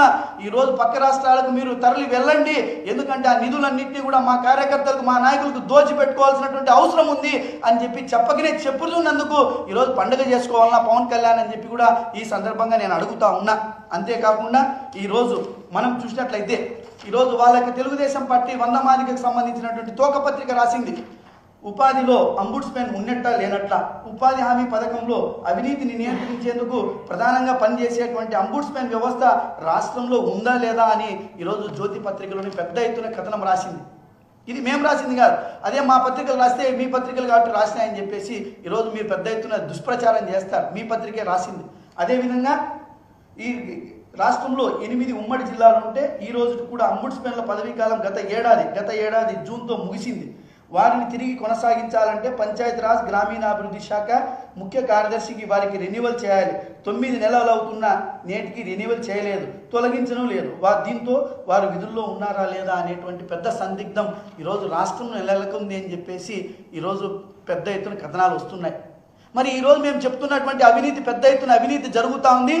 కూడా ఈరోజు పక్క రాష్ట్రాలకు మీరు తరలి వెళ్ళండి. ఎందుకంటే ఆ నిధులన్నింటినీ కూడా మా కార్యకర్తలకు మా నాయకులకు దోచి పెట్టుకోవాల్సినటువంటి అవసరం ఉంది అని చెప్పి చెప్పకనే చెప్పుతున్నందుకు ఈరోజు పండుగ చేసుకోవాలన్నా పవన్ కళ్యాణ్ అని చెప్పి కూడా ఈ సందర్భంగా నేను అడుగుతా ఉన్నా. అంతేకాకుండా ఈరోజు మనం చూసినట్లయితే ఈరోజు వాళ్ళకి తెలుగుదేశం పార్టీ వంద మాదికకు సంబంధించినటువంటి తోకపత్రిక రాసింది. ఉపాధిలో అంబుడ్స్మెన్ ఉన్నట్ట లేనట్ల ఉపాధి హామీ పథకంలో అవినీతిని నియంత్రించేందుకు ప్రధానంగా పనిచేసేటువంటి అంబుడ్స్మెన్ వ్యవస్థ రాష్ట్రంలో ఉందా లేదా అని ఈరోజు జ్యోతి పత్రికలోని పెద్ద ఎత్తున కథనం రాసింది. ఇది మేము రాసింది కాదు. అదే మా పత్రికలు రాస్తే మీ పత్రికలు కాబట్టి రాసినాయని చెప్పేసి ఈరోజు మీరు పెద్ద ఎత్తున దుష్ప్రచారం చేస్తారు. మీ పత్రికే రాసింది. అదేవిధంగా ఈ రాష్ట్రంలో ఎనిమిది ఉమ్మడి జిల్లాలు ఉంటే ఈ రోజు కూడా అంబుడ్స్మెన్ల పదవీ కాలం గత ఏడాది గత ఏడాది జూన్తో ముగిసింది. వారిని తిరిగి కొనసాగించాలంటే పంచాయతీరాజ్ గ్రామీణాభివృద్ధి శాఖ ముఖ్య కార్యదర్శికి వారికి రెన్యువల్ చేయాలి. తొమ్మిది నెలలు అవుతున్నా నేటికి రెన్యువల్ చేయలేదు. తొలగించడం లేదు. వా దీంతో వారు విధుల్లో ఉన్నారా లేదా అనేటువంటి పెద్ద సందిగ్ధం ఈరోజు రాష్ట్రం నెలకొంది అని చెప్పేసి ఈరోజు పెద్ద ఎత్తున కథనాలు వస్తున్నాయి. మరి ఈరోజు మేము చెప్తున్నటువంటి అవినీతి పెద్ద ఎత్తున అవినీతి జరుగుతూ ఉంది.